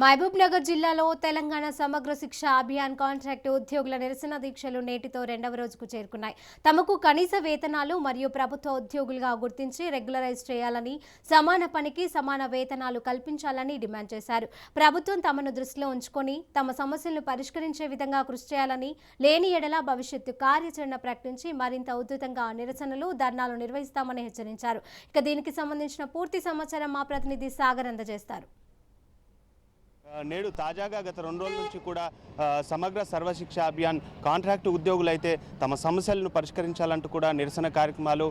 మహబూబ్నగర్ జిల్లాలో తెలంగాణ సమగ్ర శిక్ష అభియాన్ కాంట్రాక్ట్ ఉద్యోగుల నిరసన దీక్షలు నేటితో రెండవ రోజుకు చేరుకున్నాయి. తమకు కనీస వేతనాలు మరియు ప్రభుత్వ ఉద్యోగులుగా గుర్తించి రెగ్యులరైజ్ చేయాలని సమాన పనికి సమాన వేతనాలు కల్పించాలని డిమాండ్ చేశారు. ప్రభుత్వం తమను దృష్టిలో ఉంచుకొని తమ సమస్యలను పరిష్కరించే విధంగా కృషి చేయాలని లేని ఎడల భవిష్యత్తు కార్యాచరణ ప్రకటించి మరింత ఉధృతంగా నిరసనలు ధర్నాలు నిర్వహిస్తామని హెచ్చరించారు. ఇక దీనికి సంబంధించిన పూర్తి సమాచారం మా ప్రతినిధి సాగర్ అందజేస్తారు. నేడు తాజాగా గత రెండు రోజుల నుంచి కూడా సమగ్ర సర్వశిక్ష అభియాన్ కాంట్రాక్టు ఉద్యోగులు అయితే తమ సమస్యలను పరిష్కరించాలంటూ కూడా నిరసన కార్యక్రమాలు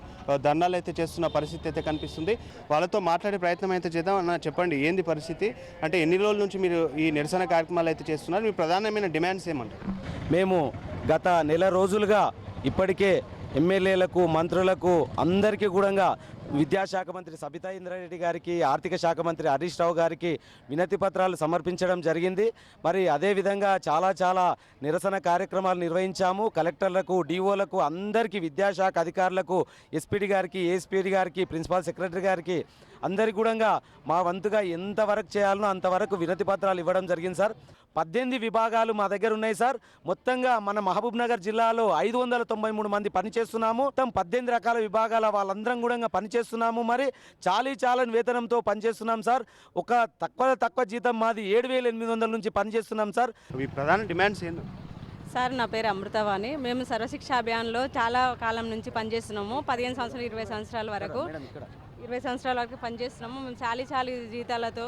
ధర్నాలు అయితే చేస్తున్న పరిస్థితి అయితే కనిపిస్తుంది. వాళ్ళతో మాట్లాడే ప్రయత్నం అయితే చేద్దాం అన్న చెప్పండి ఏంది పరిస్థితి? అంటే ఎన్ని రోజుల నుంచి మీరు ఈ నిరసన కార్యక్రమాలు అయితే చేస్తున్నారు? మీ ప్రధానమైన డిమాండ్స్ ఏమంటారు? మేము గత నెల రోజులుగా ఇప్పటికే ఎమ్మెల్యేలకు మంత్రులకు అందరికీ కూడా విద్యాశాఖ మంత్రి సబితా ఇంద్రారెడ్డి గారికి ఆర్థిక శాఖ మంత్రి హరీష్ రావు గారికి వినతి పత్రాలు సమర్పించడం జరిగింది. మరి అదేవిధంగా చాలా చాలా నిరసన కార్యక్రమాలు నిర్వహించాము. కలెక్టర్లకు డిఓలకు అందరికీ విద్యాశాఖ అధికారులకు ఎస్పీడి గారికి ఏఎస్పీడి గారికి ప్రిన్సిపాల్ సెక్రటరీ గారికి అందరికి కూడా మా వంతుగా ఎంతవరకు చేయాలనో అంతవరకు వినతి పత్రాలు ఇవ్వడం జరిగింది సార్. పద్దెనిమిది విభాగాలు మా దగ్గర ఉన్నాయి సార్. మొత్తంగా మన మహబూబ్ నగర్ జిల్లాలో ఐదు వందల తొంభై మూడు మంది పనిచేస్తున్నాము. మొత్తం పద్దెనిమిది రకాల విభాగాల వాళ్ళందరం కూడా పనిచేస్తున్నాము. మరి చాలీ చాలని వేతనంతో పనిచేస్తున్నాం సార్. ఒక తక్కువ తక్కువ జీతం మాది ఏడు వేల ఎనిమిది వందల నుంచి పనిచేస్తున్నాం సార్. మీ ప్రధాన డిమాండ్స్ ఏంది సార్ నా పేరు అమృతవాణి. మేము సర్వశిక్ష అభియాన్లో చాలా కాలం నుంచి పనిచేస్తున్నాము. పదిహేను సంవత్సరాలు ఇరవై సంవత్సరాల వరకు. ఇరవై సంవత్సరాల వరకు పనిచేస్తున్నాము. మేము చాలీ చాలీ జీతాలతో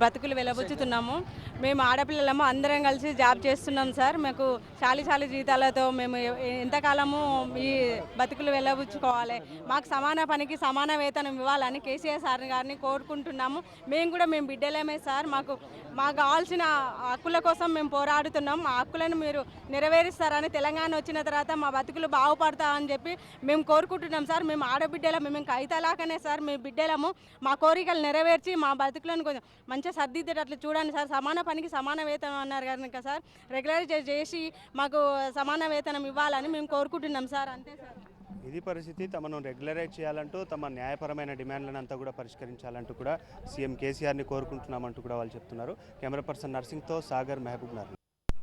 బ్రతుకులు వెలబుచ్చుతున్నాము. మేము ఆడపిల్లలము అందరం కలిసి జాబ్ చేస్తున్నాం సార్. మాకు చాలీ చాలీ జీతాలతో మేము ఎంతకాలము ఈ బతుకులు వెళ్ళబుచ్చుకోవాలి మాకు సమాన పనికి సమాన వేతనం ఇవ్వాలని కేసీఆర్ సార్ గారిని కోరుకుంటున్నాము. మేము కూడా మేము బిడ్డలేమే సార్. మాకు మాకు కావాల్సిన హక్కుల కోసం మేము పోరాడుతున్నాం. ఆ హక్కులను మీరు నెరవేరుస్తారని తెలంగాణ వచ్చిన తర్వాత మా బతుకులు బాగుపడతామని చెప్పి మేము కోరుకుంటున్నాం సార్. మేము ఆడబిడ్డల మేము కైతలాకనే సార్ మేము బిడ్డలము. మా కోరికలు నెరవేర్చి మా బతుకులను కొంచెం మంచిగా సర్దిద్దేటట్లు చూడండి సార్. సమాన పనికి సమాన వేతనం అన్నారు కనుక సార్. రెగ్యులరైజ్ చేసి మాకు సమాన వేతనం ఇవ్వాలని మేము కోరుకుంటున్నాం సార్. అంతే సార్. ఇది పరిస్థితి. తమను రెగ్యులరైజ్ చేయాలంటూ తమ న్యాయపరమైన డిమాండ్లను అంతా కూడా పరిష్కరించాలంటూ కూడా సీఎం కేసీఆర్ని కోరుకుంటున్నామంటూ కూడా వాళ్ళు చెప్తున్నారు. కెమెరా పర్సన్ నర్సింగ్తో సాగర్ మహబూబ్